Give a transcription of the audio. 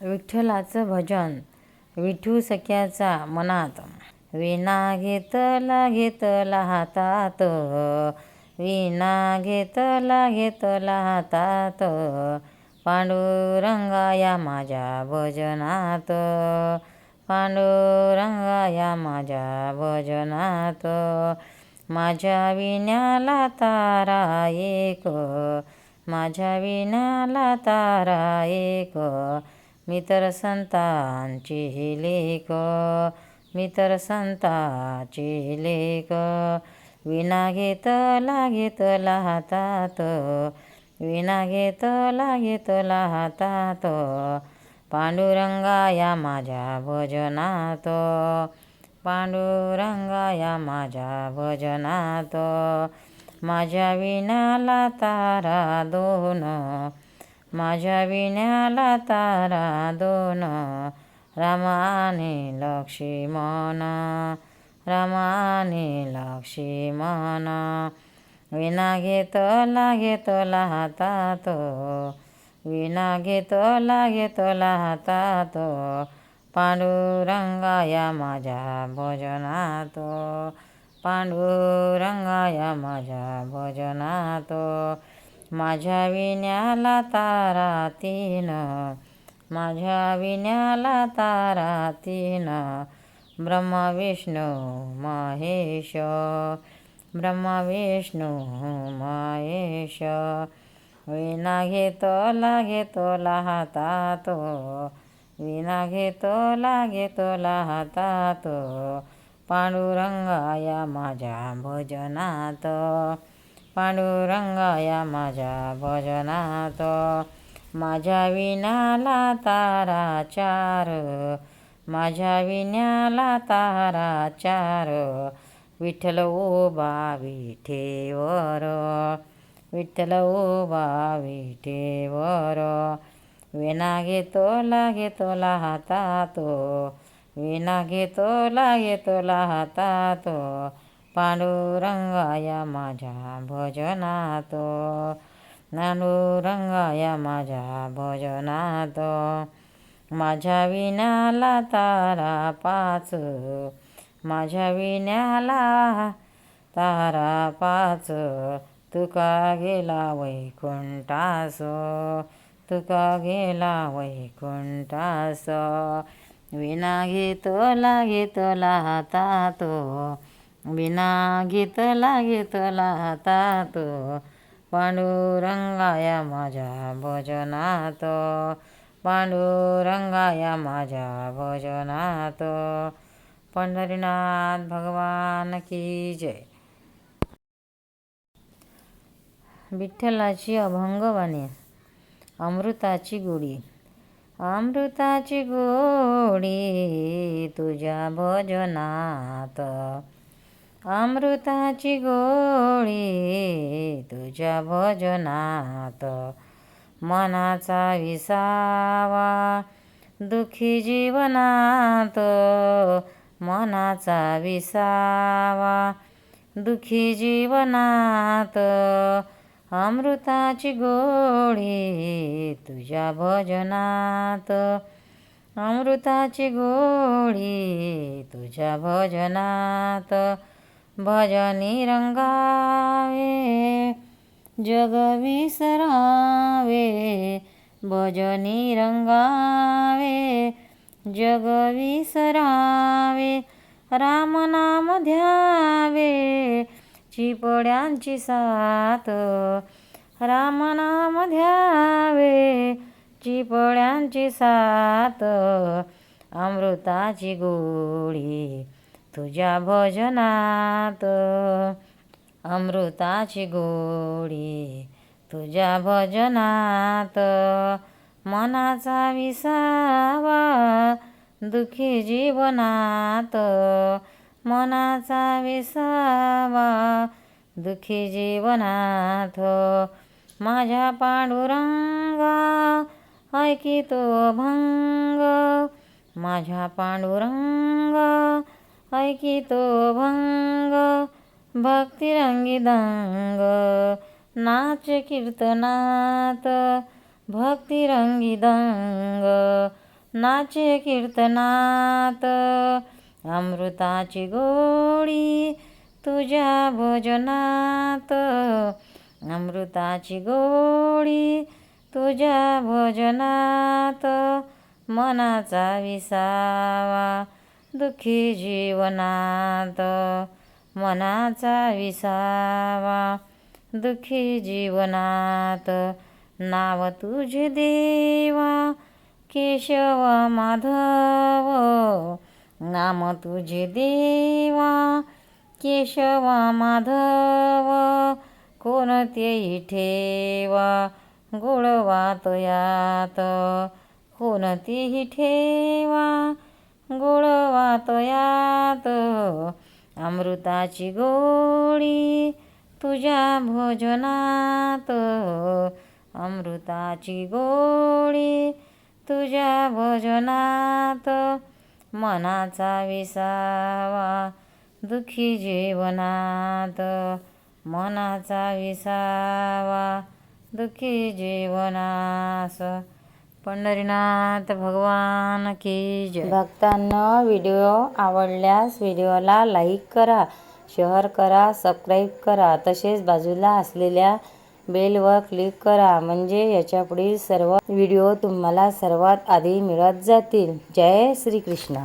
विठ्ठलाचं भजन विठू सख्याचा मनात. विना घेतला घेतला हातात. विना घेतला घेतला हातात. पांडुरंगाया माझ्या भजनात. पांडुरंगाया माझ्या भजनात. माझ्या विण्याला तारा एक. माझ्या विण्याला तारा एक. मी तर संतांची लेख मी तर संतांची लेख. विना घेतला घेतला हातात विना घेतला घेतला हातात पांडुरंगाया माझ्या भजनात. पांडुरंगाया माझ्या भजनात. माझ्या विनाला तारा दोन माझ्या विण्याला तारा दोन. रामाने लक्ष्मण रामाने लक्ष्मण विना घेतला घेतला हातात. विना घेतला घेतला हातात. पांडुरंगाया माझ्या भजनात. पांडुरंगाया माझ्या भजनात. माझ्या विण्याला तारा तीन. माझ्या विण्याला तारा तीन. ब्रह्मा विष्णू महेश. ब्रह्मा विष्णू महेश. विना घेतला घेतला हातात. विना घेतला घेतला हातात. पांडुरंगाया माझ्या भजनात. पांडुरंगाया माझ्या भजनात. माझ्या विण्याला तारा चार. माझ्या विण्याला तारा चार. विठ्ठल ओबा विठेवर. विठ्ठल ओबा विठेवर. विना लागे तोला हातात. विना लागे तोला हातात. पांडुरंगाया माझ्या भजनात नांडुरंगाया माझ्या भजनात. माझ्या विण्याला तारा पाच माझ्या विण्याला तारा पाच. तुका गेला वैकुंठास तुका गेला वैकुंठास. विना घेतला घेतला हातात. विना घेतला घेतला हातात पांडुरंगाया माझ्या भजनात. पांडुरंगाया माझ्या भजनात. पंढरीनाथ भगवान की जय. विठ्ठलाची अभंगवाणी अमृताची गोडी. अमृताची गोडी तुझ्या भजनात. अमृताची गोडी तुझ्या भजनात. मनाचा विसावा दुखी जीवनात. मनाचा विसावा दुखी जीवनात. अमृताची गोडी तुझ्या भजनात. अमृताची गोडी तुझ्या भजनात. भजनी रंगावे जग विसरावे भजनी रंगावे जग विसरावे राम नाम ध्यावे चिपड्यांची साथ राम नाम ध्यावे चिपड्यांची साथ अमृताची गोडी तुझ्या भजनात अमृताची गोडी तुझ्या भजनात मनाचा विसावा दुखी जीवनात मनाचा विसावा दुखी जीवनात माझ्या पांडुरंगा ऐकितो भंग माझ्या पांडुरंगा ऐकितो भंग भक्तिरंगी दंग नाच कीर्तनात भक्तिरंगी दंग नाचे कीर्तनात। अमृताची गोडी तुझ्या भजनात। अमृताची गोडी तुझ्या भजनात। मनाचा विसावा। दुःखी जीवनात मनाचा विसावा. दुःखी जीवनात नाव तुझे देवा. केशव माधव नाम तुझे देवा. केशव माधव कोणतेही ठेवा. गोडवात यात कोणतीही ठेवा. गोडवात अमृताची गोडी तुझ्या भोजनात. अमृताची गोडी तुझ्या भोजनात. मनाचा विसावा दुःखी जीवनात. मनाचा विसावा दुःखी जीवनास. पंढरीनाथ भगवान की जय. भक्तांना व्हिडिओ आवडल्यास व्हिडिओला लाईक करा शेअर करा सबस्क्राईब करा. तसेच बाजूला असलेल्या बेलवर क्लिक करा म्हणजे याच्यापुढील सर्व व्हिडिओ तुम्हाला सर्वात आधी मिळत जातील. जय श्रीकृष्ण.